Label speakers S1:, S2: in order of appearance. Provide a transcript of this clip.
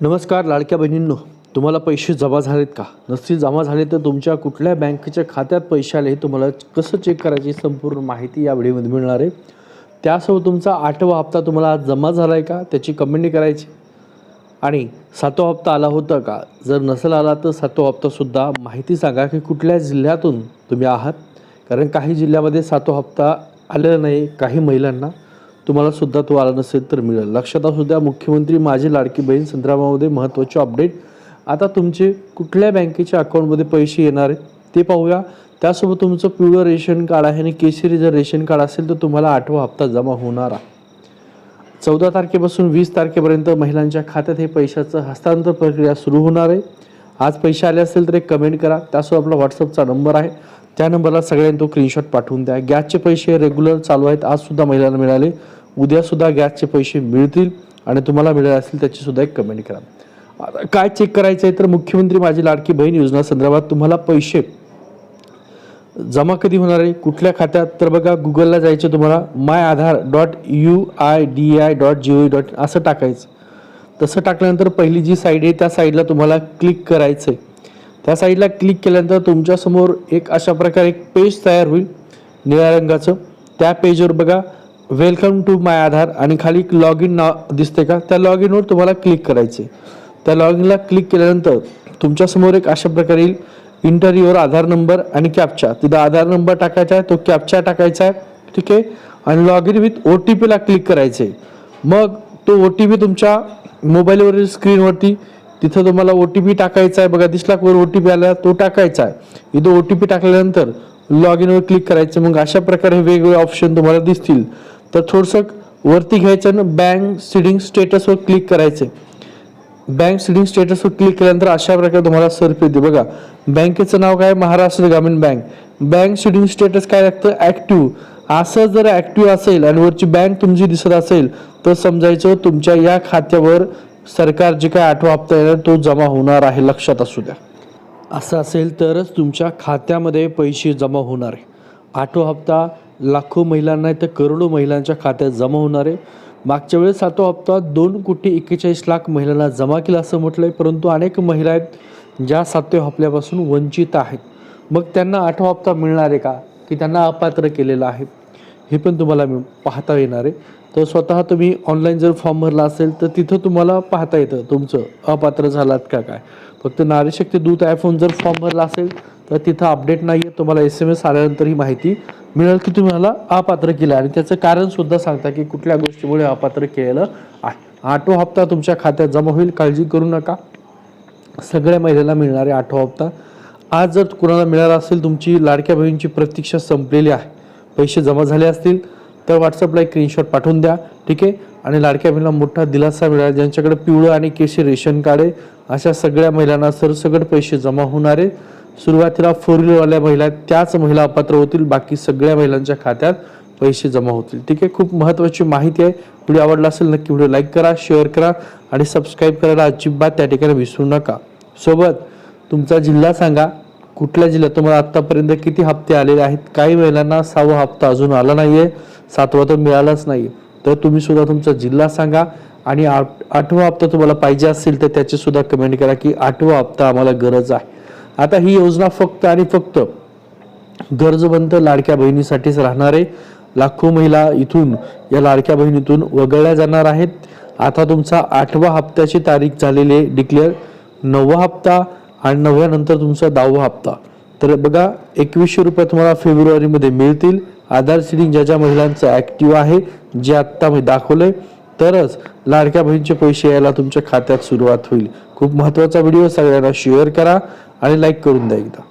S1: नमस्कार लाडक्या बहिणींनो तुम्हाला पैसे जमा झालेत का? नसतील जमा झाले तर तुमच्या कुठल्या बँकेच्या खात्यात पैसे आले हे तुम्हाला कसं चेक करायची संपूर्ण माहिती या व्हिडिओमध्ये मिळणार आहे. त्यासोबत तुमचा आठवा हप्ता तुम्हाला आज जमा झाला आहे का? त्याची कमेंट करायची. आणि सातवा हप्ता आला होता का? जर नसेल आला तर सातवा हप्तासुद्धा माहिती सांगा की कुठल्या जिल्ह्यातून तुम्ही आहात. कारण काही जिल्ह्यामध्ये सातवा हप्ता आलेला नाही काही महिलांना. तुम्हाला सुद्धा तो आला नसेल तर मिळेल. लक्षात असू द्या मुख्यमंत्री माझी लाडकी बहीण संदर्भामध्ये महत्त्वाचे अपडेट. आता तुमचे कुठल्या बँकेच्या अकाउंटमध्ये पैसे येणार आहेत ते पाहूया. त्यासोबत तुमचं पिवळं रेशन कार्ड आहे आणि केशरी जर रेशन कार्ड असेल तर तुम्हाला आठवा हप्ता जमा होणार आहे. चौदा तारखेपासून वीस तारखेपर्यंत महिलांच्या खात्यात हे पैशाचं हस्तांतर प्रक्रिया सुरू होणार आहे. आज पैसे आले असेल तर एक कमेंट करा. त्यासोबत आपला व्हॉट्सअपचा नंबर आहे. त्या नंबरला सगळ्यांनी तो स्क्रीनशॉट पाठवून द्या. गॅसचे पैसे रेग्युलर चालू आहेत. आजसुद्धा महिलांना मिळाले. उद्यासुद्धा गॅसचे पैसे मिळतील आणि तुम्हाला मिळाले असतील त्याचीसुद्धा एक कमेंट करा. काय चेक करायचं आहे तर मुख्यमंत्री माझी लाडकी बहीण योजना संदर्भात तुम्हाला पैसे जमा कधी होणार आहे? कुठल्या खात्यात? तर बघा गुगलला जायचं तुम्हाला. My Aadhaar dot U I D I dot G O dot असं टाकायचं. तसं टाकल्यानंतर पहिली जी साईड आहे त्या साईडला तुम्हाला क्लिक करायचं आहे त्या साईडला क्लिक केल्यानंतर तुमच्यासमोर एक अशा प्रकारे एक पेज तयार होईल निळ्या रंगाचं. त्या पेजवर बघा वेलकम टू माय आधार आणि खाली लॉग इन नाव दिसते का? त्या लॉग इनवर तुम्हाला क्लिक करायचे त्या लॉग इनला क्लिक केल्यानंतर तुमच्यासमोर एक अशा प्रकारे येईल इंटरव्ह्यूवर आधार नंबर आणि कॅपचा तिथं आधार नंबर टाकायचा आहे तो कॅपचा टाकायचा आहे ठीक आहे? आणि log in with O T पीला क्लिक करायचं आहे मग तो ओ टी पी तुमच्या मोबाईलवरील स्क्रीनवरती तिथं तुम्हाला ओ टी पी टाकायचा आहे. बघा दिसला वर ओ टी पी आला तो टाकायचा आहे. इथं ओ टी पी टाकल्यानंतर लॉग इनवर क्लिक करायचं. मग अशा प्रकारे वेगवेगळे ऑप्शन तुम्हाला दिसतील. तर थोडंसं वरती घ्यायचं ना बँक सिडिंग स्टेटसवर क्लिक करायचं. बँक सिडिंग स्टेटसवर क्लिक केल्यानंतर अशा प्रकारे तुम्हाला सर्फ येते. बघा बँकेचं नाव काय? महाराष्ट्र ग्रामीण बँक बँक सिडिंग स्टेटस काय लागतं? ॲक्टिव्ह असं जर ॲक्टिव्ह असेल आणि वरची बँक तुमची दिसत असेल तर समजायचं तुमच्या या खात्यावर सरकार जे काय आठवा हप्ता येणार तो जमा होणार आहे लक्षात असू द्या. असं असेल तरच तुमच्या खात्यामध्ये पैसे जमा होणार आहे. आठवा हप्ता लाखो महिलांना तर करोडो महिलांच्या खात्यात जमा होणार आहे. मागच्या वेळेस सातवा हप्ता दोन कोटी एक्केचाळीस लाख महिलांना जमा केला असं म्हटलं आहे परंतु अनेक महिला आहेत ज्या सातव्या हप्त्यापासून वंचित आहेत. मग त्यांना आठवा हप्ता मिळणार आहे का? की त्यांना अपात्र केलेलं आहे. हे पण तुम्हाला मी पाहता येणार आहे. तर स्वतः तुम्ही ऑनलाईन जर फॉर्म भरला असेल तर तिथं तुम्हाला पाहता येतं तुमचं अपात्र झालात का काय. फक्त नारीशक्ती दूत ॲपवरून जर फॉर्म भरला असेल तर तिथं अपडेट नाही आहे तुम्हाला एस एम एस आल्यानंतर ही माहिती मिळेल की तुम्हाला अपात्र केलं. आणि त्याचं कारण सुद्धा सांगता की कुठल्या गोष्टीमुळे अपात्र केलेलं आहे. आठवा हप्ता तुमच्या खात्यात जमा होईल. काळजी करू नका. सगळ्या महिलेला मिळणारे आठवा हप्ता. आज जर कुणाला मिळाला असेल तुमची लाडक्या बहिणीची प्रतीक्षा संपलेली आहे. पैसे जमा झाले असतील तर व्हॉट्सअपला एक स्क्रीनशॉट पाठवून द्या ठीक आहे? आणि लाडक्या बहिणीला मोठा दिलासा मिळाला ज्यांच्याकडे पिवळं आणि केशरी रेशन कार्ड आहे अशा सगळ्या महिलांना सरसकट पैसे जमा होणारे सुरुवातीला फोर व्हीलरवाल्या महिला त्याच महिला अपात्र होतील बाकी सगळ्या महिलांच्या खात्यात पैसे जमा होतील ठीक आहे? खूप महत्त्वाची माहिती आहे. व्हिडिओ आवडला असेल नक्की व्हिडिओ लाईक करा शेअर करा आणि सबस्क्राईब करायला अजिबात त्या ठिकाणी विसरू नका. सोबत तुमचा जिल्हा सांगा. कुठल्या जिल्ह्यात? तुम्हाला आत्तापर्यंत किती हप्ते आलेले आहेत? काही महिलांना सहावा हप्ता अजून आला नाही आहे सातवा तर मिळालाच नाही तर तुम्ही सुद्धा तुमचा जिल्हा सांगा आणि आठ आठवा हप्ता तुम्हाला पाहिजे असेल तर त्याची सुद्धा कमेंट करा की आठवा हप्ता आम्हाला गरज आहे. आता ही योजना फक्त आणि फक्त गरजवंत लाडक्या बहिणीसाठीच राहणार आहे. लाखो महिला इथून या लाडक्या बहिणीतून वगळल्या जाणार आहेत. आता तुमचा आठवा हप्त्याची तारीख झालेली आहे. डिक्लेअर नववा हप्ता आणि नवव्यानंतर तुमचा दहावा हप्ता. तर बघा एकवीसशे रुपये तुम्हाला फेब्रुवारीमध्ये मिळतील. आधार सिडिंग ज्या ज्या महिलांचं ॲक्टिव्ह आहे जे आत्ता मी दाखवलंय तरच लाडक्या बहिणीचे पैसे यायला तुमच्या खात्यात सुरुवात होईल. खूप महत्त्वाचा व्हिडिओ सगळ्यांना शेअर करा आणि लाईक करून द्या एकदा.